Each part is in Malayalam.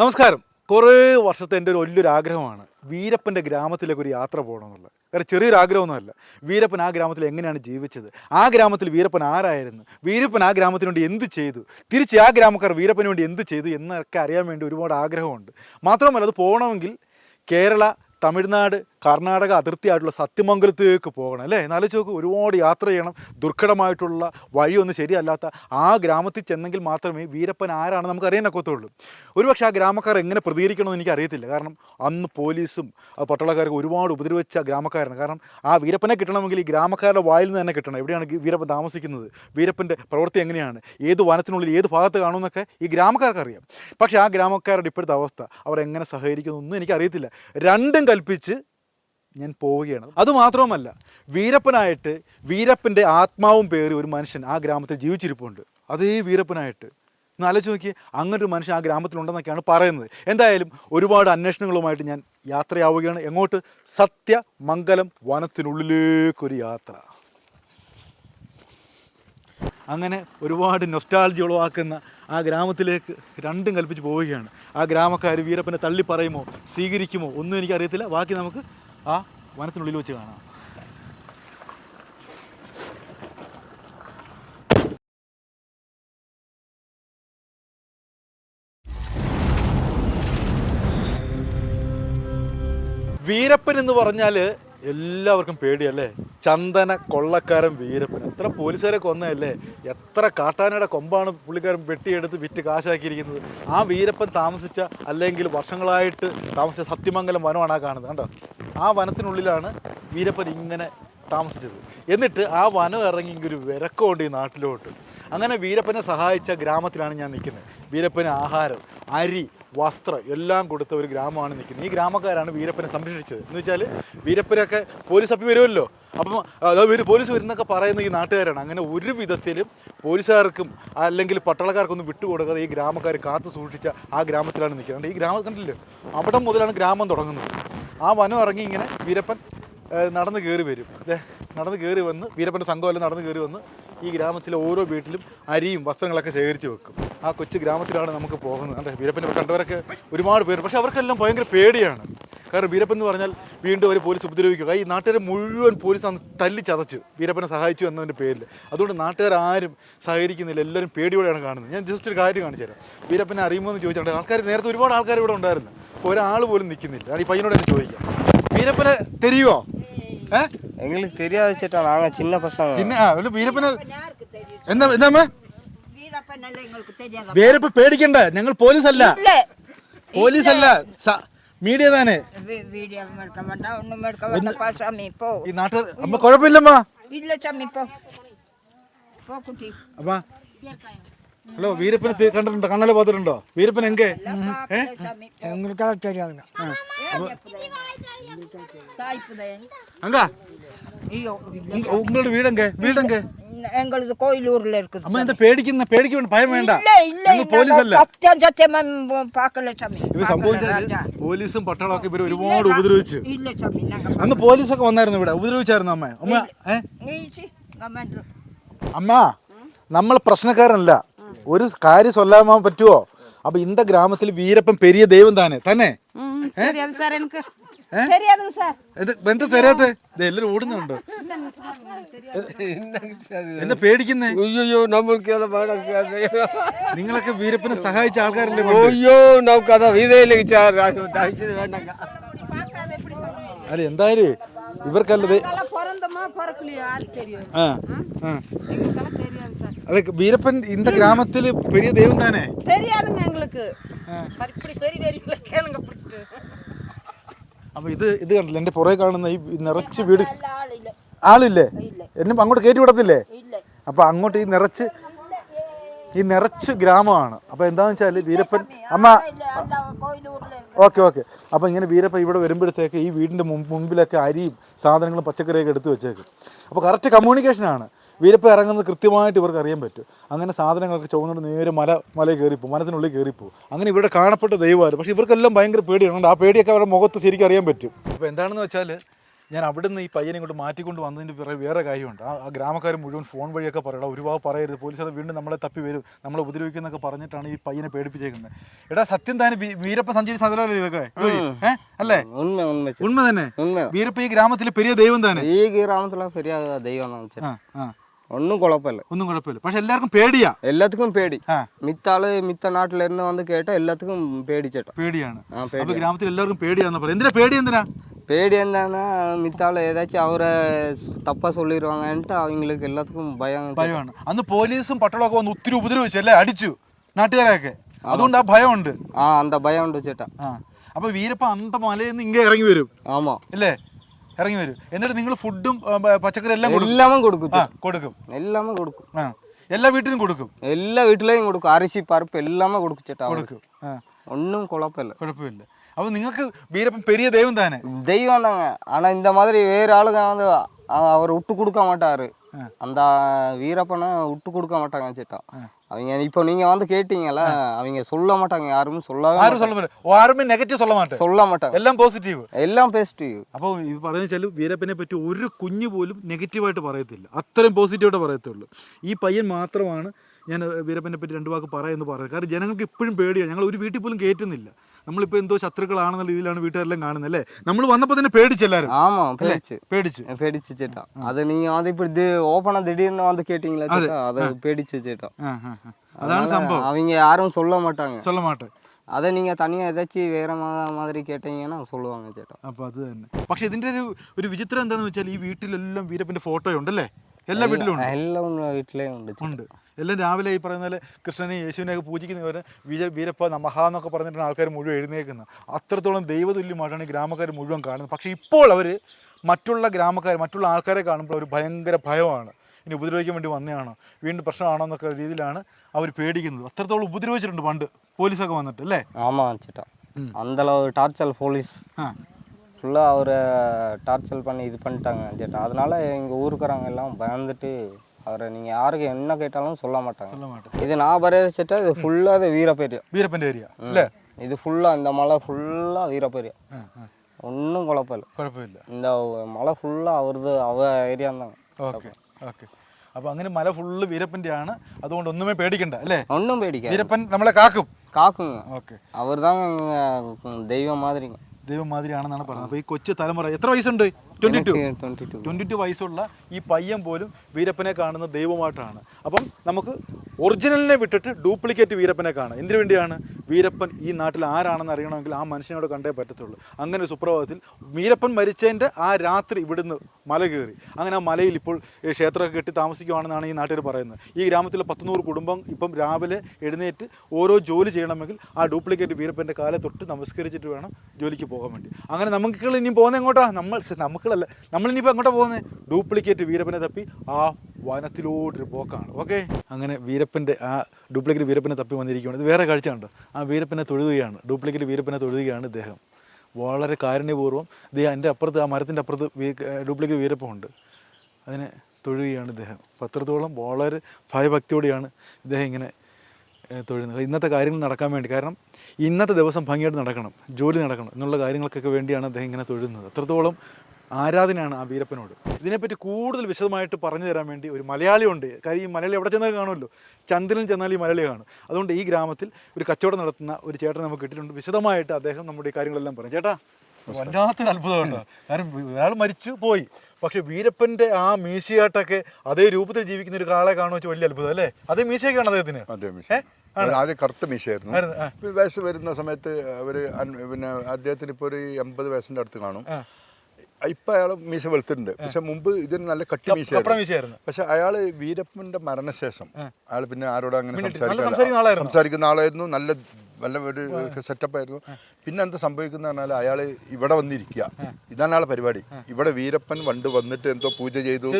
നമസ്കാരം. കുറേ വർഷത്തെ എന്റെ ഒരു വലിയൊരു ആഗ്രഹമാണ് വീരപ്പന്റെ ഗ്രാമത്തിലേക്ക് ഒരു യാത്ര പോകണമെന്നുള്ളത്. വേറെ ചെറിയൊരു ആഗ്രഹമൊന്നുമല്ല. വീരപ്പൻ ആ ഗ്രാമത്തിൽ എങ്ങനെയാണ് ജീവിച്ചത്? ആ ഗ്രാമത്തിൽ വീരപ്പൻ ആരായിരുന്നു? വീരപ്പൻ ആ ഗ്രാമത്തിന് വേണ്ടി എന്ത് ചെയ്തു? തിരിച്ച് ആ ഗ്രാമക്കാർ വീരപ്പന് വേണ്ടി എന്ത് ചെയ്തു എന്നൊക്കെ അറിയാൻ വേണ്ടി ഒരുപാട് ആഗ്രഹമുണ്ട്. മാത്രമല്ല അത് പോകണമെങ്കിൽ കേരള തമിഴ്നാട് കർണാടക അതിർത്തിയായിട്ടുള്ള സത്യമംഗലത്തേക്ക് പോകണം അല്ലേ? എന്നാലും ചോക്ക് ഒരുപാട് യാത്ര ചെയ്യണം ദുർഘടമായിട്ടുള്ള വഴിയൊന്നും ശരിയല്ലാത്ത ആ ഗ്രാമത്തിൽ ചെന്നെങ്കിൽ മാത്രമേ വീരപ്പൻ ആരാണെന്ന് നമുക്ക് അറിയാനൊക്കത്തുള്ളൂ ഒരുപക്ഷെ ആ ഗ്രാമക്കാർ എങ്ങനെ പ്രതികരിക്കണമെന്ന് എനിക്ക് അറിയത്തില്ല കാരണം അന്ന് പോലീസും പട്ടാളക്കാർക്ക് ഒരുപാട് ഉപദ്രവിച്ച ഗ്രാമക്കാരാണ്. കാരണം ആ വീരപ്പനെ കിട്ടണമെങ്കിൽ ഈ ഗ്രാമക്കാരുടെ വായിൽ നിന്ന് തന്നെ കിട്ടണം. എവിടെയാണ് വീരപ്പൻ താമസിക്കുന്നത്? വീരപ്പന്റെ പ്രവൃത്തി എങ്ങനെയാണ്? ഏത് വനത്തിനുള്ളിൽ ഏത് ഭാഗത്ത് കാണുമെന്നൊക്കെ ഈ ഗ്രാമക്കാർക്ക് അറിയാം പക്ഷേ ആ ഗ്രാമക്കാരുടെ ഇപ്പോഴത്തെ അവസ്ഥ അവർ എങ്ങനെ സഹകരിക്കുന്നൊന്നും എനിക്കറിയത്തില്ല. രണ്ടും കൽപ്പിച്ച് ഞാൻ പോവുകയാണ്. അതുമാത്രവുമല്ല വീരപ്പനായിട്ട് വീരപ്പന്റെ ആത്മാവും പേറി ഒരു മനുഷ്യൻ ആ ഗ്രാമത്തിൽ ജീവിച്ചിരിപ്പുണ്ട്. അതേ വീരപ്പനായിട്ട്. ഒന്ന് ആലോചിച്ച് നോക്കി അങ്ങനൊരു മനുഷ്യൻ ആ ഗ്രാമത്തിലുണ്ടെന്നൊക്കെയാണ് പറയുന്നത്. എന്തായാലും ഒരുപാട് അന്വേഷണങ്ങളുമായിട്ട് ഞാൻ യാത്രയാവുകയാണ്. എങ്ങോട്ട്? സത്യമംഗലം വനത്തിനുള്ളിലേക്കൊരു യാത്ര. അങ്ങനെ ഒരുപാട് നൊസ്റ്റാൾജി ഉളവാക്കുന്ന ആ ഗ്രാമത്തിലേക്ക് രണ്ടും കൽപ്പിച്ച് പോവുകയാണ്. ആ ഗ്രാമക്കാർ വീരപ്പനെ തള്ളി പറയുമോ സ്വീകരിക്കുമോ ഒന്നും എനിക്കറിയത്തില്ല. ബാക്കി നമുക്ക് ആ വനത്തിനുള്ളിൽ വെച്ച് കാണാം. വീരപ്പൻ എന്ന് പറഞ്ഞാൽ എല്ലാവർക്കും പേടിയല്ലേ? ചന്ദന കൊള്ളക്കാരൻ വീരപ്പൻ. എത്ര പോലീസുകാരെ കൊന്നതല്ലേ? എത്ര കാട്ടാനയുടെ കൊമ്പാണ് പുള്ളിക്കാരൻ വെട്ടിയെടുത്ത് വിറ്റ് കാശാക്കിയിരിക്കുന്നത്. ആ വീരപ്പൻ താമസിച്ച അല്ലെങ്കിൽ വർഷങ്ങളായിട്ട് താമസിച്ച സത്യമംഗലം വനമാണ് ആ കാണുന്നത്. കണ്ടോ? ആ വനത്തിനുള്ളിലാണ് വീരപ്പൻ ഇങ്ങനെ താമസിച്ചത്. എന്നിട്ട് ആ വനം ഇറങ്ങി ഒരു വിരക്കമുണ്ട് ഈ നാട്ടിലോട്ട്. അങ്ങനെ വീരപ്പനെ സഹായിച്ച ഗ്രാമത്തിലാണ് ഞാൻ നിൽക്കുന്നത്. വീരപ്പന് ആഹാരം അരി വസ്ത്രം എല്ലാം കൊടുത്ത ഒരു ഗ്രാമമാണ് നിൽക്കുന്നത്. ഈ ഗ്രാമക്കാരാണ് വീരപ്പനെ സംരക്ഷിച്ചത്. എന്ന് വെച്ചാൽ വീരപ്പനൊക്കെ പോലീസ് അപ്പി വരുമല്ലോ. അപ്പം അതായത് പോലീസ് വരുന്നൊക്കെ പറയുന്ന ഈ നാട്ടുകാരാണ്. അങ്ങനെ ഒരു വിധത്തിലും പോലീസുകാർക്കും അല്ലെങ്കിൽ പട്ടാളക്കാർക്കൊന്നും വിട്ടുകൊടുക്കാതെ ഈ ഗ്രാമക്കാർ കാത്തു സൂക്ഷിച്ച ആ ഗ്രാമത്തിലാണ് നിൽക്കുന്നത്. ഈ ഗ്രാമം കണ്ടില്ലേ? അവിടെ മുതലാണ് ഗ്രാമം തുടങ്ങുന്നത്. ആ വനം ഇറങ്ങി ഇങ്ങനെ വീരപ്പൻ നടന്ന് കയറി വരും. നടന്ന് കയറി വന്ന് വീരപ്പന്റെ സംഘമെല്ലാം നടന്ന് കയറി വന്ന് ഈ ഗ്രാമത്തിലെ ഓരോ വീട്ടിലും അരിയും വസ്ത്രങ്ങളൊക്കെ ശേഖരിച്ച് വെക്കും. ആ കൊച്ചു ഗ്രാമത്തിലാണ് നമുക്ക് പോകുന്നത്. അതെ വീരപ്പനെ കണ്ടവരൊക്കെ ഒരുപാട് പേര് പക്ഷെ അവർക്കെല്ലാം ഭയങ്കര പേടിയാണ്. കാരണം വീരപ്പൻ എന്ന് പറഞ്ഞാൽ വീണ്ടും അവർ പോലീസ് ഉപദ്രവിക്കുക ഈ നാട്ടുകാരെ മുഴുവൻ പോലീസ് അന്ന് തല്ലി ചതച്ചു വീരപ്പനെ സഹായിച്ചു എന്നതിന്റെ പേരിൽ. അതുകൊണ്ട് നാട്ടുകാർ ആരും സഹകരിക്കുന്നില്ല. എല്ലാവരും പേടിയോടെയാണ് കാണുന്നത്. ഞാൻ ജസ്റ്റ് ഒരു കാര്യം കാണിച്ചു തരാം. വീരപ്പനെ അറിയുമോ എന്ന് ചോദിച്ചാൽ ആൾക്കാർ നേരത്തെ ഒരുപാട് ആൾക്കാർ ഇവിടെ ഉണ്ടായിരുന്നു. അപ്പോൾ ഒരാൾ പോലും നിൽക്കുന്നില്ല. ഈ പയ്യനോട് ചോദിക്കാം. വീരപ്പനെ തെരിയുമോ ഏ எங்களுக்கு தெரியாது சேட்டா நாங்கள் சின்ன பசங்க ചിന്ന ആ ഒരു വീരപ്പനെ എന്താ എന്താ வீரப்பனல்ல எங்களுக்கு தெரியாது വീരപ്പ പേടിക്കണ്ട ഞങ്ങൾ പോലീസ് അല്ല இல்ல പോലീസ് അല്ല മീഡിയ താനേ வீ- வீடியோ எடுக்க வேண்டாம் ஒண்ணும் எடுக்க வேண்டாம் சாமி போ ഈ നാട്ടുകാർ അമ്മ കുഴപ്പമില്ലമ്മ இல்ல சாமி போ போ குட்டி അമ്മ ഹലോ വീരപ്പനെ തി- കണ്ടിട്ടുണ്ടോ കണ്ണല പാത്തിട്ടുണ്ടോ വീരപ്പൻ എങ്കെ பாப்பல சாமி போ. எங்களுக்கெல்லாம் தெரியாதுங்க ஏன் புதையன்? தாய் புதையன் அங்கா ஐயோ உங்க- உங்களோட வீடெங்க வீடெங்க எங்களது கோயிலூர்ல இருக்குது അമ്മ എന്താ പേടിക്കുന്ന പേടിക്ക് വേണ്ട ഭയം വേണ്ട இல்ல இல்ல ഞങ്ങൾ പോലീസ് അല്ല சத்தியம் சத்தியமா ம், பார்க்கல சாமி ഇവ பார்க்கல, സംഭവിച്ചാല് ராஜா. പോലീസും പട്ടാളമൊക്കെ ഇവര് ഒരുപാട് ഉപദ്രവിച്ചു இல்ல சாமி நாங்க അന്ന് പോലീസൊക്കെ വന്നായിരുന്നു ഇവിടെ ഉപദ്രവിച്ചായിരുന്നു അമ്മ അമ്മ ഏ ஈச்சி கமெண்ட் അമ്മ നമ്മൾ പ്രശ്നക്കാരനല്ല ഒരു കാര്യം ചൊല്ലാൻ പറ്റുമോ അപ്പൊ ഇന്ത ഗ്രാമത്തിൽ വീരപ്പൻ പെരിയ ദൈവം താനെ. തന്നെ? പേടിക്കുന്നേ? അയ്യോ നിങ്ങളൊക്കെ വീരപ്പനെ സഹായിച്ച ആൾക്കാരല്ലേ അയ്യോ അല്ല എന്തായാലും ഇവർക്കല്ലത് ആ ആ? எங்களுக்கெல்லாம் தெரியாது சார் അല്ല വീരപ്പൻ இந்த கிராமத்தில் பெரிய தெய்வம் தானே தெரியாதுங்க எங்களுக்கு இப்படி பெரிய பெரிய கேளுங்க பிடிச்சிட்டு അപ്പൊ ഇത് ഇത് കണ്ടില്ല എന്റെ പുറകെ കാണുന്ന ഈ നിറച്ച് വീട് ஆள் இல்ல ആളില്ലേ എന്നെ അങ്ങോട്ട് കയറ്റി വിടത്തില്ലേ இல்ல അപ്പൊ അങ്ങോട്ട് ഈ നിറച്ച് ഈ നിറച്ച് ഗ്രാമമാണ് അപ്പൊ എന്താന്ന് വെച്ചാല് വീരപ്പൻ അമ്മ இல்ல அந்த கோயிலூர்ல ഓക്കെ ഓക്കെ അപ്പോൾ ഇങ്ങനെ വീരപ്പ ഇവിടെ വരുമ്പോഴത്തേക്ക് ഈ വീടിൻ്റെ മുമ്പ് മുമ്പിലൊക്കെ അരിയും സാധനങ്ങളും പച്ചക്കറിയൊക്കെ എടുത്ത് വെച്ചേക്കും അപ്പോൾ കറക്റ്റ് കമ്മ്യൂണിക്കേഷനാണ് വിലപ്പ് ഇറങ്ങുന്നത് കൃത്യമായിട്ട് ഇവർക്ക് അറിയാൻ പറ്റും. അങ്ങനെ സാധനങ്ങളൊക്കെ ചുവന്നുകൊണ്ട് നേരെ മല മല കയറിപ്പോ മനസ്സിനുള്ളിൽ കയറിപ്പോ അങ്ങനെ ഇവിടെ കാണപ്പെട്ട ദൈവമായിരുന്നു. പക്ഷെ ഇവർക്കെല്ലാം ഭയങ്കര പേടിയാണ്. ആ പേടിയൊക്കെ അവരുടെ മുഖത്ത് ശരിക്കും അറിയാൻ പറ്റും. അപ്പോൾ എന്താണെന്ന് വെച്ചാൽ ഞാൻ അവിടുന്ന് ഈ പയ്യനെ ഇങ്ങോട്ട് മാറ്റിക്കൊണ്ട് വന്നതിന് പിറകെ വേറെ കാര്യമുണ്ട്. ആ ഗ്രാമക്കാർ മുഴുവൻ ഫോൺ വഴിയൊക്കെ പറയണം. ഒരുപാട് പറയരുത്. പോലീസുകാർ വീണ്ടും നമ്മളെ തപ്പി വരും. നമ്മളെ ഉപദ്രവിക്കുന്നൊക്കെ പറഞ്ഞിട്ടാണ് ഈ പയ്യനെ പേടിപ്പിച്ചേക്കുന്നത്. എടാ സത്യം താൻ വീരപ്പ സഞ്ചരിച്ച സ്ഥലമല്ലേ ഇതൊക്കെ? അല്ലേ? ഉണ്മ തന്നെ? വീരപ്പ ഈ ഗ്രാമത്തിലെ പെരിയ ദൈവം തന്നെ? ഈ ഗ്രാമത്തിലെ പെരിയ ദൈവം ഒന്നും കുഴപ്പമില്ല ഒന്നും കുഴപ്പമില്ല പക്ഷെ എല്ലാവർക്കും പേടിയാ எல்லாத்துக்கும் பேடி ആ மித்த ஆளு மித்த நாட்டுல இருந்து வந்து கேட்டா எல்லாத்துக்கும் பேடி சேட்டம் പേടിയാണ് ആ അപ്പൊ പേടി ഗ്രാമത്തിൽ എല്ലാവർക്കും പേടിയാന്ന് പറയാം എന്തിനാ പേടി എന്തിനാ பேடி என்னன்னா மித்த ஆளு ஏதாச்சும் அவரை தப்பா சொல்லிடுவாங்கன்ட்டு அவங்களுக்கு எல்லாத்துக்கும் பயம் ഭയമാണ് അന്ന് പോലീസും പട്ടാളമൊക്കെ വന്ന് ഒത്തിരി ഉപദ്രവിച്ചു അല്ലേ അടിച്ചു നാട്ടുകാരെയൊക്കെ അതുകൊണ്ട് ആ ഭയമുണ്ട് ஆ அந்த பயம் உண்டு சேட்டா ആ അപ്പൊ വീരപ്പ അന്ത മലയിൽ നിന്ന് ഇങ്ങനെ ഇറങ്ങി വരും ஆமா അല്ലേ ഇറങ്ങി വരും എന്നിട്ട് നിങ്ങൾ ഫുഡും പച്ചക്കറി എല്ലാം കൊടുക്കും எல்லாமே கொடுக்கும் ആ சேட்டா. കൊടുക്കും எல்லாமே கொடுக்கும் ആ എല്ലാ വീട്ടിലും കൊടുക്കും எல்லா வீட்லயும் கொடுக்கும் அரிசி பருப்பு எல்லாமே கொடுக்கும் சேட்டா அவருக்கு. കൊടുക്കും ആ ஒன்றும் குழப்பம் இல்லை കുഴപ്പമില്ല അപ്പൊ നിങ്ങൾക്ക് വീരപ്പൻ പെരിയ ദൈവം തന്നെ தெய்வம் தாங்க ஆனா இந்த மாதிரி வேற ஆளுங்க வந்து அ- அவர் விட்டு கொடுக்க மாட்டாரு அந்த வீரப்பனை விட்டு கொடுக்க மாட்டாங்க வச்சுட்டான் அவங்க இப்போ நீங்க வந்து கேட்டீங்கல்ல அவங்க சொல்ல மாட்டாங்க யாரும் சொல்ல யாரும் சொல்ல மாட்டாங்க. யாரும் நெகட்டிவ் சொல்ல மாட்டாங்க. சொல்ல மாட்டாங்க. எல்லாம் പോസിറ്റീവ് എല്ലാം പോസിറ്റീവ് അപ്പോൾ പറഞ്ഞു വെച്ചാൽ വീരപ്പനെ പറ്റി ஒரு കുഞ്ഞു പോലും നെഗറ്റീവായിട്ട് പറയത്തില്ല. അത്രയും പോസിറ്റീവായിട്ട് പറയത്തുള്ളൂ. ഈ പയ്യൻ മാത്രമാണ് ഞാൻ വീരപ്പനെ പറ്റി രണ്ട് വാക്ക് പറയുന്നു പറയുന്നത്. കാരണം ജനങ്ങൾക്ക് ഇപ്പോഴും പേടിയാണ് ഞങ്ങൾ ഒരു വീട്ടിൽ പോലും കയറ്റുന്നില്ല നമ്മളിപ്പോൾ എന്തോ ശത്രുക്കളാണെന്ന രീതിയിലാണ് വീട്ടുകാരെല്ലാം കാണുന്നത് അല്ലേ നമ്മൾ വന്നപ്പോൾ തന്നെ പേടിച്ചെല്ലാരും ஆமா பேடிச்சு പേടിച്ച് பேடிச்சு சேட்டா அது நீங்க வந்து இப்படி தி- ஓப்பனா திடீர்னு வந்து கேட்டீங்களா சேட்டா அது பேடிச்சு சேட்டா ആ ആ ആ. അതാണ് സംഭവം அவங்க யாரும் சொல்ல மாட்டாங்க சொல்ல മാട്ടെ அதை நீங்க தனியா ஏதாச்சும் வேற மா- மாதிரி கேட்டீங்கன்னா சொல்லுவாங்க சேட்டா അപ്പോൾ അത് തന്നെ പക്ഷെ ഇതിൻ്റെ ഒരു ഒരു വിചിത്രം എന്താണെന്ന് വെച്ചാൽ ഈ വീട്ടിലെല്ലാം വീരപ്പൻ്റെ ഫോട്ടോ ഉണ്ടല്ലേ എല്ലാ വീട്ടിലും എല്ലാം ഉണ്ട് ഉണ്ട്. എല്ലാം രാവിലെ ഈ പറയുന്ന പോലെ കൃഷ്ണനെ യേശുവിനെയൊക്കെ പൂജിക്കുന്നവരെ വീര വീരപ്പ നമഹ എന്നൊക്കെ പറഞ്ഞിട്ടാണ് ആൾക്കാർ മുഴുവൻ എഴുന്നേക്കുന്നത് അത്രത്തോളം ദൈവതുല്യമായിട്ടാണ് ഈ ഗ്രാമക്കാർ മുഴുവൻ കാണുന്നത്. പക്ഷേ ഇപ്പോൾ അവർ മറ്റുള്ള ഗ്രാമക്കാർ മറ്റുള്ള ആൾക്കാരെ കാണുമ്പോൾ ഒരു ഭയങ്കര ഭയമാണ്. ഇനി ഉപദ്രവിക്കാൻ വേണ്ടി വന്നതാണോ വീണ്ടും പ്രശ്നമാണോ എന്നൊക്കെ രീതിയിലാണ് അവർ പേടിക്കുന്നത്. അത്രത്തോളം ഉപദ്രവിച്ചിട്ടുണ്ട് പണ്ട്. പോലീസൊക്കെ വന്നിട്ട് അല്ലേ? ആമാ ചേട്ടാ അന്തളവ് ടാർച്ചൽ പോലീസ്. ஃபுல்லாக அவரை டார்ச்சர் பண்ணி இது பண்ணிட்டாங்க சேட்டா அதனால எங்கள் ஊருக்காரங்க எல்லாம் பயந்துட்டு அவரை நீங்கள் யாருக்கு என்ன கேட்டாலும் சொல்ல மாட்டாங்க சொல்ல மாட்டேன் இது நான் பரைய சேட்டா இது ஃபுல்லாக இது வீரப்பேரியா വീരപ്പൻ്റെ ഏരിയ അല്ലേ இது ஃபுல்லாக இந்த மலை ஃபுல்லாக வீரப்பேரியா ആ ആ ஒன்றும் குழப்பம் இல்லை കുഴപ്പമില്ല இந்த மலை ஃபுல்லாக அவரது அவ ஏரியா தாங்க ഓക്കെ ഓക്കെ അപ്പോൾ അങ്ങനെ മല ഫുള്ള് വീരപ്പൻ്റെ ആണ് അതുകൊണ്ട് ഒന്നുമേ പേടിക്കണ്ട അല്ലേ ஒன்றும் பேடிக்காது വീരപ്പൻ നമ്മളെ കാക്കും காக்குங்க ഓക്കെ அவர் தாங்க தெய்வம் மாதிரிங்க ദൈവം മാതിരിയാണെന്നാണ് പറയുന്നത് അപ്പോൾ ഈ കൊച്ചു തലമുറ എത്ര വയസ്സുണ്ട്? ട്വന്റി ടു ട്വന്റി ടു വയസ്സുള്ള ഈ പയ്യൻ പോലും വീരപ്പനെ കാണുന്ന ദൈവമായിട്ടാണ്. അപ്പം നമുക്ക് ഒറിജിനലിനെ വിട്ടിട്ട് ഡ്യൂപ്ലിക്കേറ്റ് വീരപ്പനെ കാണാം. എന്തിനു വേണ്ടിയാണ്? വീരപ്പൻ ഈ നാട്ടിൽ ആരാണെന്ന് അറിയണമെങ്കിൽ ആ മനുഷ്യനോട് കണ്ടേ പറ്റത്തുള്ളൂ. അങ്ങനെ സുപ്രഭാതത്തിൽ വീരപ്പൻ മരിച്ചതിന്റെ ആ രാത്രി ഇവിടുന്ന് മല കയറി. അങ്ങനെ ആ മലയിൽ ഇപ്പോൾ ക്ഷേത്രമൊക്കെ കെട്ടി താമസിക്കുവാണെന്നാണ് ഈ നാട്ടിൽ പറയുന്നത്. ഈ ഗ്രാമത്തിലെ പത്തുനൂറ് കുടുംബം ഇപ്പം രാവിലെ എഴുന്നേറ്റ് ഓരോ ജോലി ചെയ്യണമെങ്കിൽ ആ ഡ്യൂപ്ലിക്കേറ്റ് വീരപ്പന്റെ കാലെ തൊട്ട് നമസ്കരിച്ചിട്ട് വേണം ജോലിക്ക് പോകാൻ വേണ്ടി. അങ്ങനെ നമുക്ക് ഇനിയും പോകുന്ന എങ്ങോട്ടാ? നമ്മൾ നമുക്ക് നമുക്കുള്ളല്ല നമ്മളിനിപ്പോൾ എങ്ങോട്ടാ പോകുന്നത് ഡ്യൂപ്ലിക്കേറ്റ് വീരപ്പനെ തപ്പി ആ വനത്തിലോട്ടൊരു പോക്കാണ്. ഓക്കെ? അങ്ങനെ വീരപ്പന്റെ ആ ഡ്യൂപ്ലിക്കേറ്റ് വീരപ്പനെ തപ്പി വന്നിരിക്കുകയാണ്. ഇത് വേറെ കാഴ്ച ഉണ്ട് ആ വീരപ്പനെ തൊഴുകയാണ്. ഡ്യൂപ്ലിക്കേറ്റ് വീരപ്പനെ തൊഴുകയാണ് ഇദ്ദേഹം. വളരെ കാരുണ്യപൂർവം ഇത് എന്റെ അപ്പുറത്ത് ആ മരത്തിന്റെ അപ്പുറത്ത് ഡ്യൂപ്ലിക്കേറ്റ് വീരപ്പമുണ്ട് അതിനെ തൊഴുകയാണ് ഇദ്ദേഹം. പത്രത്തോളം വളരെ ഭയഭക്തിയോടെയാണ് ഇദ്ദേഹം ഇങ്ങനെ തൊഴുന്നത്. ഇന്നത്തെ കാര്യങ്ങൾ നടക്കാൻ വേണ്ടി. കാരണം ഇന്നത്തെ ദിവസം ഭംഗിയായിട്ട് നടക്കണം. ജോലി നടക്കണം. എന്നുള്ള കാര്യങ്ങൾക്കൊക്കെ വേണ്ടിയാണ് അദ്ദേഹം ഇങ്ങനെ തൊഴുന്നത്. അത്രത്തോളം ആരാധനയാണ് ആ വീരപ്പനോട്. ഇതിനെപ്പറ്റി കൂടുതൽ വിശദമായിട്ട് പറഞ്ഞു തരാൻ വേണ്ടി ഒരു മലയാളിയുണ്ട് കാര്യം ഈ മലയാളി എവിടെ ചെന്നാൽ കാണുമല്ലോ. ചന്ദ്രൻ ചെന്നാൽ ഈ മലയാളി കാണും. അതുകൊണ്ട് ഈ ഗ്രാമത്തിൽ ഒരു കച്ചവടം നടത്തുന്ന ഒരു ചേട്ടൻ നമുക്ക് കിട്ടിയിട്ടുണ്ട്. വിശദമായിട്ട് അദ്ദേഹം നമ്മുടെ ഈ കാര്യങ്ങളെല്ലാം പറയും. ചേട്ടാ വല്ലാത്തൊരു അത്ഭുതമുണ്ട് കാരണം ഒരാൾ മരിച്ചു പോയി. പക്ഷെ വീരപ്പന്റെ ആ മീശയായിട്ടൊക്കെ അതേ രൂപത്തിൽ ജീവിക്കുന്ന ഒരു കാളെ കാണുക വലിയ അത്ഭുതം അല്ലേ? അതേ മീശയൊക്കെയാണ് അദ്ദേഹത്തിന്. ആദ്യം കറുത്ത മീശയായിരുന്നു. വയസ്സ് വരുന്ന സമയത്ത് അവർ പിന്നെ അദ്ദേഹത്തിന് ഇപ്പൊ ഒരു എൺപത് വയസ്സിന്റെ അടുത്ത് കാണും. ഇപ്പൊ അയാൾ മീശ വെളുത്തിട്ടുണ്ട്. പക്ഷെ മുമ്പ് ഇതിന് നല്ല കട്ടി മീശയായിരുന്നു. പക്ഷെ അയാൾ വീരപ്പന്റെ മരണശേഷം അയാൾ പിന്നെ ആരോടും അങ്ങനെ സംസാരിക്കുന്ന ആളായിരുന്നു. സംസാരിക്കുന്ന ആളായിരുന്നു. നല്ല നല്ല ഒരു സെറ്റപ്പ് ആയിരുന്നു. പിന്നെ എന്താ സംഭവിക്കുന്ന പറഞ്ഞാൽ അയാൾ ഇവിടെ വന്നിരിക്കുക. ഇതാണ് ആളെ പരിപാടി. ഇവിടെ വീരപ്പൻ വണ്ട് വന്നിട്ട് എന്തോ പൂജ ചെയ്തു.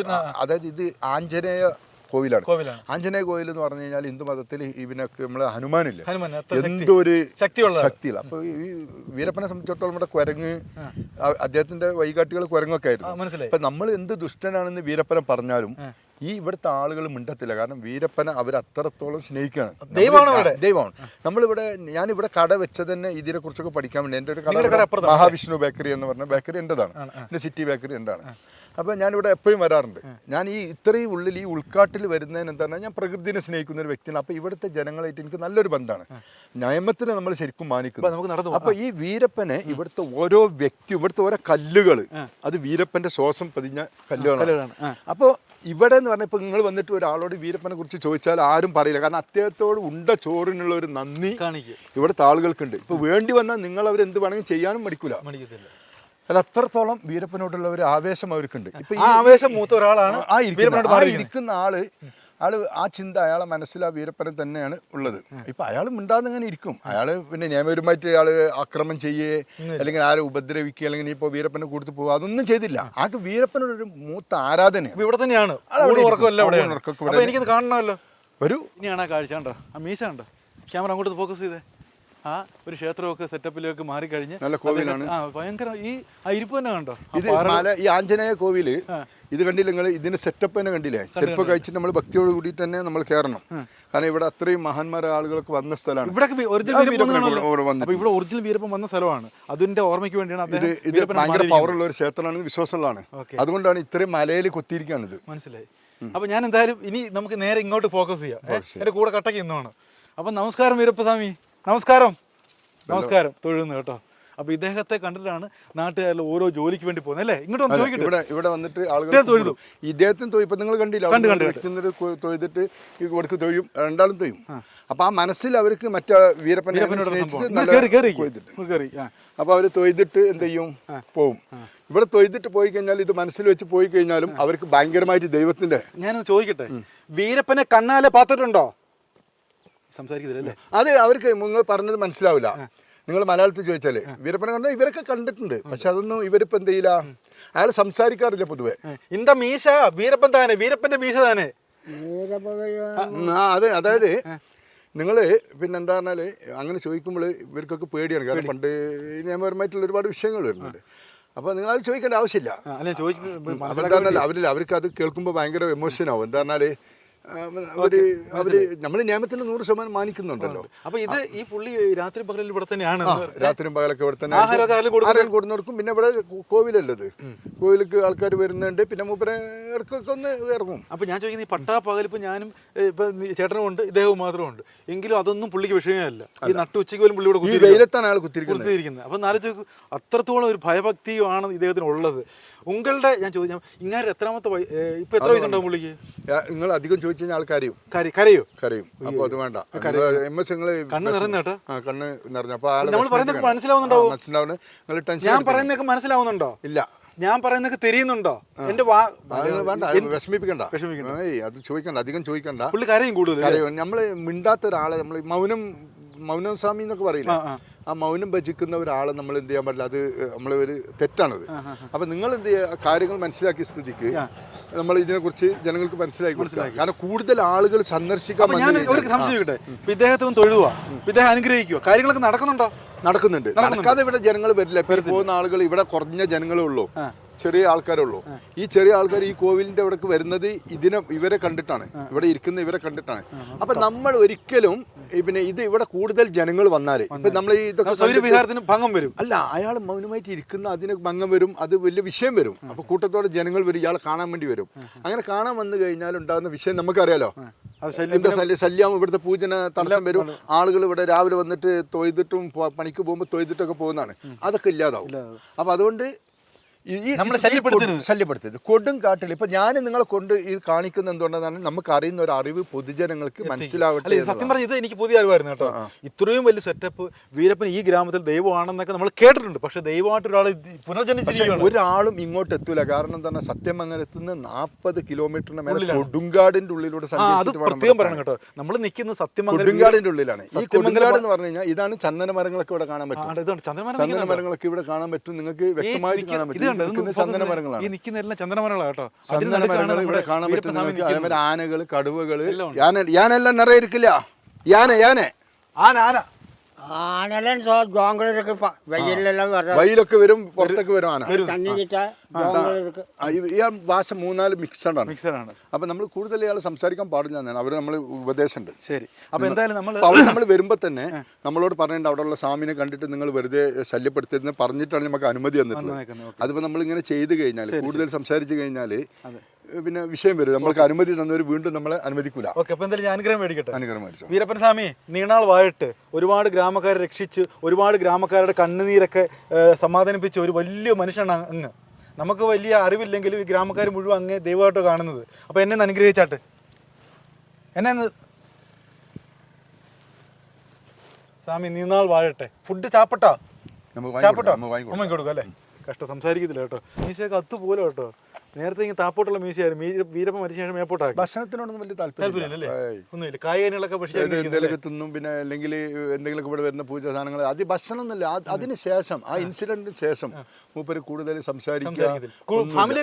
അതായത് ഇത് ആഞ്ജനേയ കോവിലാണ്. ആഞ്ജനേയ കോവിൽ എന്ന് പറഞ്ഞു കഴിഞ്ഞാൽ ഹിന്ദു മതത്തിൽ ഇവനൊക്കെ നമ്മൾ ഹനുമാനില്ല? ഹനുമാൻ എത്ര ശക്തി എന്തോ ഒരു ശക്തിയുള്ള ശക്തിയില്ല. അപ്പൊ ഈ വീരപ്പനെ സംബന്ധിച്ചിടത്തോളം നമ്മുടെ കുരങ്ങ് അദ്ദേഹത്തിന്റെ വൈകാട്ടികൾ കുരങ്ങൊക്കെ ആയിരുന്നു. അപ്പൊ നമ്മൾ എന്ത് ദുഷ്ടനാണെന്ന് വീരപ്പനെ പറഞ്ഞാലും ഈ ഇവിടുത്തെ ആളുകൾ മിണ്ടത്തില്ല. കാരണം വീരപ്പനെ അവർ അത്രത്തോളം സ്നേഹിക്കുകയാണ്. ദൈവമാണ് നമ്മൾ- ദൈവമാണ്. നമ്മളിവിടെ ഞാനിവിടെ കട വെച്ചത് തന്നെ ഇതിനെ കുറിച്ചൊക്കെ പഠിക്കാൻ വേണ്ടി. എന്റെ ഒരു കട ഇവിടെ മഹാവിഷ്ണു ബേക്കറി എന്ന് പറഞ്ഞ ബേക്കറി എന്റെതാണ് എന്റെ സിറ്റി ബേക്കറി എന്റെതാണ് അപ്പോൾ ഞാനിവിടെ എപ്പോഴും വരാറുണ്ട്. ഞാൻ ഈ ഇത്രയും ഉള്ളിൽ ഈ ഉൾക്കാട്ടിൽ വരുന്നതിന് പറഞ്ഞാൽ ഞാൻ പ്രകൃതിനെ സ്നേഹിക്കുന്ന ഒരു വ്യക്തിയാണ്. അപ്പോൾ ഇവിടുത്തെ ജനങ്ങളായിട്ട് എനിക്ക് നല്ലൊരു ബന്ധമാണ്. നിയമത്തിനെ നമ്മൾ ശരിക്കും മാനിക്കുന്നു. നമുക്ക് നടന്നു അപ്പൊ ഈ വീരപ്പനെ ഇവിടുത്തെ ഓരോ വ്യക്തി ഇവിടുത്തെ ഓരോ കല്ലുകൾ അത് വീരപ്പന്റെ ശ്വാസം പതിഞ്ഞ കല്ലുകളാണ്. അപ്പോൾ ഇവിടെ എന്ന് പറഞ്ഞാൽ ഇപ്പൊ നിങ്ങൾ വന്നിട്ട് ഒരാളോട് വീരപ്പനെ കുറിച്ച് ചോദിച്ചാൽ ആരും പറയില്ല. കാരണം അദ്ദേഹത്തോട് ഉണ്ട ചോറിനുള്ള ഒരു നന്ദി ഇവിടുത്തെ ആളുകൾക്കുണ്ട്. ഇപ്പൊ വേണ്ടി വന്നാൽ നിങ്ങൾ അവരെന്ത് വേണമെങ്കിലും ചെയ്യാനും മടിക്കൂല. അല്ല അത്രത്തോളം വീരപ്പനോടുള്ള ഒരു ആവേശം അവർക്കുണ്ട്. ഇപ്പൊ ഈ ആവേശം മൂത്ത ഒരാളാണ് ആ ഇരിക്കുന്ന- ആ ഇരിക്കുന്ന. ആൾ ആൾ ആ ചിന്ത അയാളെ മനസ്സിൽ ആ വീരപ്പനെ തന്നെയാണ് ഉള്ളത്. ഇപ്പൊ അയാൾ മിണ്ടാതെ ഇങ്ങനെ ഇരിക്കും. അയാൾ പിന്നെ നിയമപരമായിട്ട് അയാൾ ആക്രമം ചെയ്യേ അല്ലെങ്കിൽ ആരെ ഉപദ്രവിക്കുക അല്ലെങ്കിൽ ഇപ്പൊ വീരപ്പനെ കൊടുത്ത് പോകുക അതൊന്നും ചെയ്തില്ല. ആൾക്ക് വീരപ്പനോടൊരു മൂത്ത ആരാധന ഇവിടെ തന്നെയാണ്. അവിടെ ഊണ് ഇരിക്കും. ഉറക്കമല്ല ഊണ് ഇവിടെ അപ്പൊ ഇവിടെ എനിക്കത് കാണണമല്ലോ. വരൂ ഇനിയാണ് ആ കാഴ്ച കണ്ടോ ആ മീശ കണ്ടോ? ക്യാമറ അങ്ങോട്ട് ഫോക്കസ് ചെയ്തേ. ആ ഒരു ക്ഷേത്രമൊക്കെ സെറ്റപ്പിലൊക്കെ മാറിക്കഴിഞ്ഞ് നല്ല കോവിലാണ്. ആ ഭയങ്കര ഈ ഇരിപ്പ് തന്നെ കണ്ടോ? ഇത് മല ഈ ആഞ്ജനേയ കോവിൽ ഇത് കണ്ടില്ല നിങ്ങൾ ഇതിന്റെ സെറ്റപ്പ് തന്നെ കണ്ടില്ലേ? ചെരുപ്പ് കഴിച്ചിട്ട് നമ്മൾ ഭക്തിയോട് കൂടി തന്നെ നമ്മൾ കയറണം കാരണം ഇവിടെ അത്രയും മഹാന്മാരായ ആളുകളൊക്കെ വന്ന സ്ഥലമാണ്. ഇവിടെ. ഇവിടെ ഒറിജിനൽ വീരപ്പൻ വന്ന സ്ഥലമാണ്. അതിന്റെ ഓർമ്മയ്ക്ക് വേണ്ടിയാണ് ഇത് ഇത് ഭയങ്കര. പവറുള്ള ഒരു ക്ഷേത്രമാണ് വിശ്വാസമുള്ളതാണ്. അതുകൊണ്ടാണ് ഇത്രയും മലയിൽ കൊത്തിയിരിക്കുകയാണിത് മനസ്സിലായി. അപ്പൊ ഞാൻ എന്തായാലും ഇനി നമുക്ക് നേരെ ഇങ്ങോട്ട് ഫോക്കസ് ചെയ്യാം. എന്റെ കൂടെ കട്ടക്ക് ഇന്നാണ് അപ്പൊ നമസ്കാരം വീരപ്പസ്വാമി നമസ്കാരം. നമസ്കാരം. തൊഴുന്നു കേട്ടോ. അപ്പൊ ഇദ്ദേഹത്തെ കണ്ടിട്ടാണ് നാട്ടുകാരിൽ ഓരോ ജോലിക്ക് വേണ്ടി പോകുന്നത് അല്ലേ? ഇങ്ങോട്ട് വന്ന് ചോദിക്കട്ടെ. ഇവിടെ ഇവിടെ വന്നിട്ട് ആളുകൾ തൊഴുതു. ഇദ്ദേഹത്തിന് ഇപ്പൊ നിങ്ങൾ കണ്ടില്ല കണ്ടു, കണ്ടു, തൊഴുതിട്ട് ഈ കൊടുക്ക് തൊഴും രണ്ടാളും തൊഴും. അപ്പൊ ആ മനസ്സിൽ അവർക്ക് മറ്റേ വീരപ്പനെ ആ. അപ്പൊ അവർ തൊയ്തിട്ട് എന്ത് ചെയ്യും? പോവും. ഇവിടെ തൊയ്തിട്ട് പോയി കഴിഞ്ഞാൽ ഇത് മനസ്സിൽ വെച്ച് പോയി കഴിഞ്ഞാലും അവർക്ക് ഭയങ്കരമായിട്ട് ദൈവത്തിന്റെ ഞാനൊന്ന് ചോദിക്കട്ടെ. വീരപ്പനെ കണ്ണാലെ പാത്തിട്ടുണ്ടോ? സംസാരിക്കുന്നില്ല അത്. അവർക്ക് നിങ്ങൾ പറഞ്ഞത് മനസ്സിലാവില്ല. നിങ്ങൾ മലയാളത്തിൽ ചോദിച്ചാൽ വീരപ്പനെ കണ്ടാൽ ഇവരൊക്കെ കണ്ടിട്ടുണ്ട്. പക്ഷെ അതൊന്നും ഇവരിപ്പോ എന്ത് ചെയ്യില്ല? അയാൾ സംസാരിക്കാറില്ല പൊതുവെ. ഇന്ത മീശ വീരപ്പൻ താനെ വീരപ്പന്റെ മീശ താനെ. ആ അതെ അതായത് നിങ്ങൾ പിന്നെ എന്താ പറഞ്ഞാൽ അങ്ങനെ ചോദിക്കുമ്പോൾ ഇവർക്കൊക്കെ പേടിയാണ്. കാരണം പണ്ട് നിയമപരമായിട്ടുള്ള ഒരുപാട് വിഷയങ്ങൾ വരുന്നുണ്ട്. അപ്പോൾ നിങ്ങൾ അത് ചോദിക്കേണ്ട ആവശ്യമില്ല. എന്താ പറഞ്ഞാൽ അവരിൽ അവർക്ക് അത് കേൾക്കുമ്പോൾ ഭയങ്കര എമോഷൻ ആവും. എന്താ പറഞ്ഞാൽ അവർ അവർ നമ്മൾ നിയമത്തിന് നൂറ് ശതമാനം മാനിക്കുന്നുണ്ടല്ലോ. അപ്പൊ ഇത് ഈ പുള്ളി രാത്രി പകലിൽ ഇവിടെ തന്നെയാണ് രാത്രിയും പകലൊക്കെ ഇവിടെ തന്നെ ആഹാരം കൊടുക്കും? പിന്നെ ഇവിടെ കോവിലല്ലത്. കോവിലേക്ക് ആൾക്കാർ വരുന്നുണ്ട് പിന്നെ മൂപ്പരെ ഇടക്കൊക്കെ ഒന്ന് ഇറങ്ങും. അപ്പൊ ഞാൻ ചോദിക്കുന്നത് ഈ പട്ടാ പകൽ ഇപ്പൊ ഞാനും ഇപ്പൊ ചേട്ടനും ഉണ്ട് ഇദ്ദേഹവും മാത്രമുണ്ട്. എങ്കിലും അതൊന്നും പുള്ളിക്ക് വിഷയമല്ല. ഈ നട്ടു ഉച്ചയ്ക്ക് പോലും പുള്ളി ഇവിടെ ഈ കുത്തിയിരിക്കുകയാണ്. വെയിലത്താണ് ആൾ കുത്തിരിക്കുന്നത് അപ്പൊ നാലോ അത്രത്തോളം ഒരു ഭയഭക്തിയുമാണ് ഇദ്ദേഹത്തിന് ഉള്ളത് ഉങ്ങളുടെ ഞാൻ ചോദിക്കാം ഇങ്ങനെ എത്രാമത്തെ ഇപ്പൊ എത്ര വയസ്സുണ്ടാവും പുള്ളിക്ക്? നിങ്ങൾ അധികം ചോദിച്ചു കഴിഞ്ഞാൽ ആൾ കരയും. കരി കരയോ? കരയും. അപ്പോൾ അത് വേണ്ട. എം എസ് നിങ്ങൾ കണ്ണ് നിറഞ്ഞ കേട്ടോ. ആ കണ്ണ് നിറഞ്ഞു. അപ്പോൾ നമ്മൾ പറയുന്നൊക്കെ മനസ്സിലാവുന്നുണ്ടാവോ? മനസ്സിലാവുന്നു. നിങ്ങൾ ടെൻഷൻ ഞാൻ പറയുന്നൊക്കെ മനസ്സിലാവുന്നുണ്ടോ? ഇല്ല. ഞാൻ പറയുന്നൊക്കെ തിരിയുന്നുണ്ടോ? എന്റെ വേണ്ട വിഷമിപ്പിക്കണ്ട. അത് ചോദിക്കണ്ട. അധികം ചോദിക്കണ്ട. പുള്ളി കരയും കൂടുതൽ നമ്മൾ മിണ്ടാത്ത ഒരാളെ നമ്മൾ മൗനം മൗനം സ്വാമി എന്നൊക്കെ പറയില്ല? ആ, മൗനം ഭജിക്കുന്ന ഒരാളെ നമ്മൾ എന്ത് ചെയ്യാൻ പറ്റില്ല അത് നമ്മൾ ഒരു തെറ്റാണത്. അപ്പൊ നിങ്ങൾ എന്ത് ചെയ്യുക കാര്യങ്ങൾ മനസ്സിലാക്കിയ സ്ഥിതിക്ക് നമ്മൾ ഇതിനെക്കുറിച്ച് ജനങ്ങൾക്ക് മനസ്സിലാക്കി കൊടുക്കുക. കാരണം കൂടുതൽ ആളുകൾ സന്ദർശിക്കാൻ ഞാൻ ഒരു കഴിഞ്ഞാൽ- സംശയം ചോദിക്കട്ടെ? ഇപ്പൊ ഇദ്ദേഹത്തെ ഒന്ന് തൊഴുക ഇദ്ദേഹം അനുഗ്രഹിക്കുക കാര്യങ്ങളൊക്കെ നടക്കുന്നുണ്ടോ? നടക്കുന്നുണ്ട്. നടക്കാതെ ഇവിടെ ജനങ്ങൾ വരില്ല. പോകുന്ന ആളുകൾ ഇവിടെ കുറഞ്ഞ ജനങ്ങളേ ഉള്ളൂ. ചെറിയ ആൾക്കാരേ ഉള്ളൂ ഈ ചെറിയ ആൾക്കാർ ഈ കോവിലിന്റെ അവിടേക്ക് വരുന്നത് ഇതിനെ ഇവരെ കണ്ടിട്ടാണ്. ഇവിടെ ഇരിക്കുന്ന ഇവരെ കണ്ടിട്ടാണ്. അപ്പൊ നമ്മൾ ഒരിക്കലും പിന്നെ ഇത് ഇവിടെ കൂടുതൽ ജനങ്ങൾ വന്നാൽ ഇപ്പൊ നമ്മൾ ഈ ഇതൊക്കെ ഭംഗം വരും. അല്ല അയാൾ മൗനമായിട്ട് ഇരിക്കുന്ന അതിന് ഭംഗം വരും അത് വലിയ വിഷയം വരും. അപ്പൊ കൂട്ടത്തോടെ ജനങ്ങൾ വരും ഇയാൾ കാണാൻ വേണ്ടി വരും. അങ്ങനെ കാണാൻ വന്നു കഴിഞ്ഞാൽ ഉണ്ടാകുന്ന വിഷയം നമുക്കറിയാലോ. ശല്യം ഇവിടുത്തെ പൂജന തടസ്സം വരും. ആളുകൾ ഇവിടെ രാവിലെ വന്നിട്ട് തൊയ്തിട്ടും പണിക്ക് പോകുമ്പോൾ തൊയ്തിട്ടൊക്കെ പോകുന്നതാണ്. അതൊക്കെ ഇല്ലാതാവും. അപ്പൊ അതുകൊണ്ട് ഈ ശല്യപ്പെടുത്തരുത്. കൊടു- ശല്യപ്പെടുത്തരുത് കാട്ടിൽ ഇപ്പൊ ഞാൻ നിങ്ങളെ കൊണ്ട് ഇത് കാണിക്കുന്ന എന്തുകൊണ്ടാണ് നമുക്ക് അറിയുന്ന ഒരു അറിവ് പൊതുജനങ്ങൾക്ക് മനസ്സിലാവട്ടെ സത്യം പറഞ്ഞ ഇത് എനിക്ക് പുതിയ അറിവായിരുന്നു കേട്ടോ. ഇത്രയും വലിയ സെറ്റപ്പ് വീരപ്പൻ ഈ ഗ്രാമത്തിൽ ദൈവമാണെന്നൊക്കെ നമ്മൾ കേട്ടിട്ടുണ്ട്. പക്ഷെ ദൈവമായിട്ട് ഒരാൾ പുനർജനിച്ചിരിക്കുകയാണ്. ഒരാളും ഇങ്ങോട്ട് എത്തൂല. കാരണം എന്താണ് സത്യമംഗലത്ത് നിന്ന് നാൽപ്പത് കിലോമീറ്ററിന് മേലെ കൊടുങ്കാടിന്റെ ഉള്ളിലൂടെ പ്രത്യേകം പറയണം കേട്ടോ. നമ്മൾ നിൽക്കുന്ന സത്യമംഗലം കൊടുങ്കാടിന്റെ ഉള്ളിലാണ്. ഈ കൊടുങ്കാട് എന്ന് പറഞ്ഞു കഴിഞ്ഞാൽ ഇതാണ് ചന്ദന മരങ്ങളൊക്കെ ഇവിടെ കാണാൻ പറ്റും. ആണ്, ഇതാണ്. ചന്ദ്രമരം ചന്ദന മരങ്ങളൊക്കെ ഇവിടെ കാണാൻ പറ്റും. നിങ്ങൾക്ക് വ്യക്തമായിട്ട് കാണാൻ പറ്റും. ഇതൊന്ന് ചന്ദന മരങ്ങളാണ് ഈ നിൽക്കുന്ന എല്ലാം ചന്ദനമരങ്ങളാണ് കേട്ടോ. ചന്ദന മരങ്ങൾ ഇവിടെ കാണാൻ പറ്റുന്ന അതേമാതിരി ആനകൾ ഞാനെല്ലാം നിറയെ ഇരിക്കില്ല. യാന യാനെ. ആന ആന. ആനലെല്ലാം സോ ജോങ്കളൊക്കെ വെയിലെല്ലാം വയലൊക്കെ വരും പുറത്തൊക്കെ വരും ആന. ഈ- ഭാഷ മൂന്നാൽ മിക്സഡ് ആണ് മിക്സഡ് ആണ് അപ്പൊ നമ്മൾ കൂടുതൽ ഇയാൾ സംസാരിക്കാൻ പാടില്ല എന്നാണ്. അവർ നമ്മൾ ഉപദേശമുണ്ട് ശരി. അപ്പൊ എന്തായാലും നമ്മൾ വരുമ്പോ അവിടെ നമ്മൾ വരുമ്പോൾ തന്നെ നമ്മളോട് പറഞ്ഞിട്ടുണ്ട് അവിടെയുള്ള സ്വാമിനെ കണ്ടിട്ട് നിങ്ങൾ വെറുതെ ശല്യപ്പെടുത്തരുതെന്ന് പറഞ്ഞിട്ടാണ് നമുക്ക് അനുമതി തന്നിട്ടുള്ളത്. അതിപ്പോ നമ്മൾ ഇങ്ങനെ ചെയ്ത് കഴിഞ്ഞാൽ കൂടുതൽ സംസാരിച്ചു കഴിഞ്ഞാൽ പിന്നെ വിഷയം വരും. നമ്മൾക്ക് അനുമതി തന്നവർ വീണ്ടും നമ്മളെ അനുവദിക്കൂല. ഓക്കെ അപ്പൊ എന്തായാലും ഞാൻ അനുഗ്രഹം മേടിക്കട്ടെ? അനുഗ്രഹം മേടിച്ചു. വീരപ്പൻ സ്വാമി നീണാൾ വായിട്ട് ഒരുപാട് ഗ്രാമക്കാരെ രക്ഷിച്ച് ഒരുപാട് ഗ്രാമക്കാരുടെ കണ്ണുനീരൊക്കെ സമാധാനിപ്പിച്ച ഒരു വലിയ മനുഷ്യനാണ് അങ്ങ്. നമുക്ക് വലിയ അറിവില്ലെങ്കിലും ഈ ഗ്രാമക്കാർ മുഴുവൻ അങ്ങ് ദൈവമായിട്ട് കാണുന്നത്. അപ്പോൾ എന്നെ ഒന്ന് അനുഗ്രഹിച്ചാട്ട്. എന്നെ സ്വാമി നീന്നാൾ വാഴട്ടെ. ഫുഡ് ചാപ്പട്ടാ? ചാപ്പട്ടോ. അമ്മയ്ക്ക് കൊടുക്കും അല്ലേ? കഷ്ടം സംസാരിക്കത്തില്ല കേട്ടോ. മീശയൊക്കെ അത്ത് പോലെ കേട്ടോ. നേരത്തെ ഇങ്ങനെ താപ്പോട്ടുള്ള മീശയായിരുന്നു. മീ വീരപ്പ മരിച്ച ശേഷം മേപ്പോട്ടാക്കി. ഭക്ഷണത്തിനോടൊന്നും വലിയ താല്പര്യം ഒന്നുമില്ല കായകനികളൊക്കെ പക്ഷേ എന്തെങ്കിലുമൊക്കെ തിന്നും പിന്നെ അല്ലെങ്കിൽ എന്തെങ്കിലും ഇവിടെ വരുന്ന പൂജ സാധനങ്ങൾ അത് ഭക്ഷണം എന്നല്ല അത് അതിന് ശേഷം ആ ഇൻസിഡന്റിന് ശേഷം മൂപ്പര് കൂടുതൽ സംസാരിക്കുക ഫാമിലി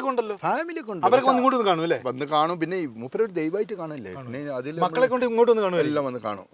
കൊണ്ട് അവരൊക്കെ ഇങ്ങോട്ട് കാണും അല്ലേ? വന്ന് കാണും. പിന്നെ മൂപ്പര് ഒരു ദൈവമായിട്ട് കാണില്ലേ? പിന്നെ അതിൽ മക്കളെ കൊണ്ട് ഇങ്ങോട്ട് വന്ന് കാണും എല്ലാം വന്ന് കാണും.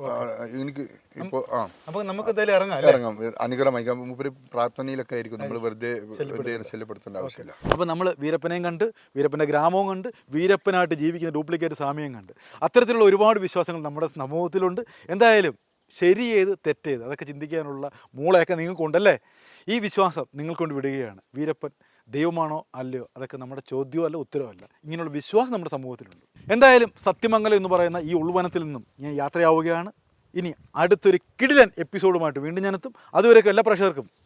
എനിക്ക് ഇപ്പോ ആ. അപ്പൊ നമുക്ക് എന്തായാലും ഇറങ്ങാം ഇറങ്ങാം. അനുഗ്രഹം മൂപ്പര് പ്രാർത്ഥനയിലൊക്കെ ആയിരിക്കും. നമ്മൾ വെറുതെ വെറുതെ ശല്യപ്പെടുത്തേണ്ട ആവശ്യമില്ല. അപ്പോൾ നമ്മൾ വീരപ്പനെയും കണ്ട് വീരപ്പന്റെ ഗ്രാമവും കണ്ട് വീരപ്പനായിട്ട് ജീവിക്കുന്ന ഡ്യൂപ്ലിക്കേറ്റ് സാമ്യം കണ്ട്. അത്തരത്തിലുള്ള ഒരുപാട് വിശ്വാസങ്ങൾ നമ്മുടെ സമൂഹത്തിലുണ്ട്. എന്തായാലും ശരി ഏത് തെറ്റേത് അതൊക്കെ ചിന്തിക്കാനുള്ള മൂളയൊക്കെ നിങ്ങൾക്കുണ്ടല്ലേ? ഈ വിശ്വാസം നിങ്ങൾക്കൊണ്ട് വിടുകയാണ്. വീരപ്പൻ ദൈവമാണോ അല്ലയോ? അതൊക്കെ നമ്മുടെ ചോദ്യമോ അല്ല ഉത്തരവല്ല ഇങ്ങനെയുള്ള വിശ്വാസം നമ്മുടെ സമൂഹത്തിലുണ്ട്. എന്തായാലും സത്യമംഗലം എന്ന് പറയുന്ന ഈ ഉൾവനത്തിൽ നിന്നും ഞാൻ യാത്രയാവുകയാണ്. ഇനി അടുത്തൊരു കിടിലൻ എപ്പിസോഡുമായിട്ട് വീണ്ടും ഞാനെത്തും അതുവരെയൊക്കെ എല്ലാ പ്രേക്ഷകർക്കും